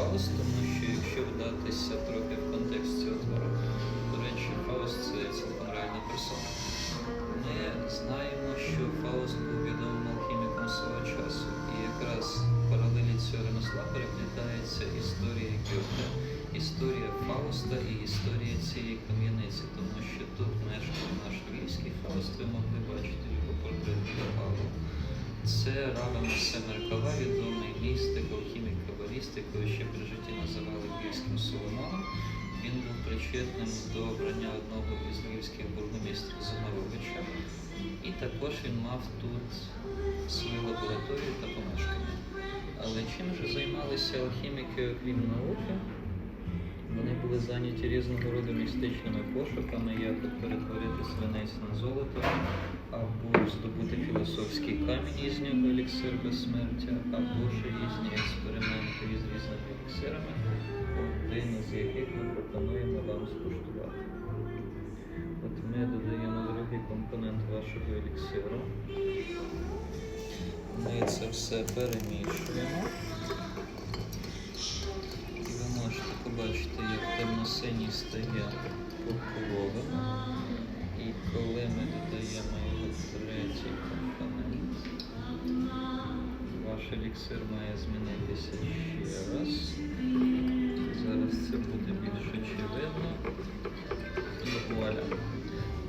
Фауст, тому що якщо вдатися трохи в контекст цього твору, до речі, Фауст це цілком реальна персона. Ми знаємо, що Фауст був відомим алхіміком свого часу, і якраз в паралелі цього ремесла переплітається історія Гьоте, історія Фауста і історія цієї кам'яниці, тому що тут мешкав наш львівський Фауст, ви могли бачити його портрет Павла. Це Равен алхімік якого ще при житті називали львівським Соломоном. Він був причетним до обрання одного із львівських бургомістрів Зинововича. І також він мав тут свою лабораторію та помешкання. Але чим же займалися алхіміки окрім науки? Вони були зайняті різного роду містичними пошуками, як перетворити свинець на золото, або здобути філософський камінь із нього еліксир безсмертя, або ж різні експерименти із різними еліксирами, один із яких ми пропонуємо вам скуштувати. От ми додаємо другий компонент вашого еліксиру. Ми це все перемішуємо. І ви можете побачити, як темно-синій стає пурпуровим. Ваш еліксир має змінитися ще раз. Зараз це буде більш очевидно. І вуаля.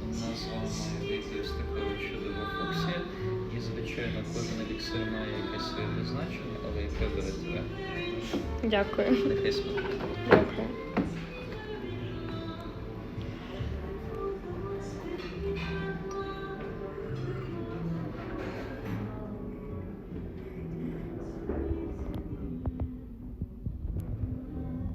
У нас має вийти ось така чудова фуксія. І, звичайно, кожен еліксир має якесь своє призначення, але яке берете тебе. Дякую. Нехай смакує. Дякую.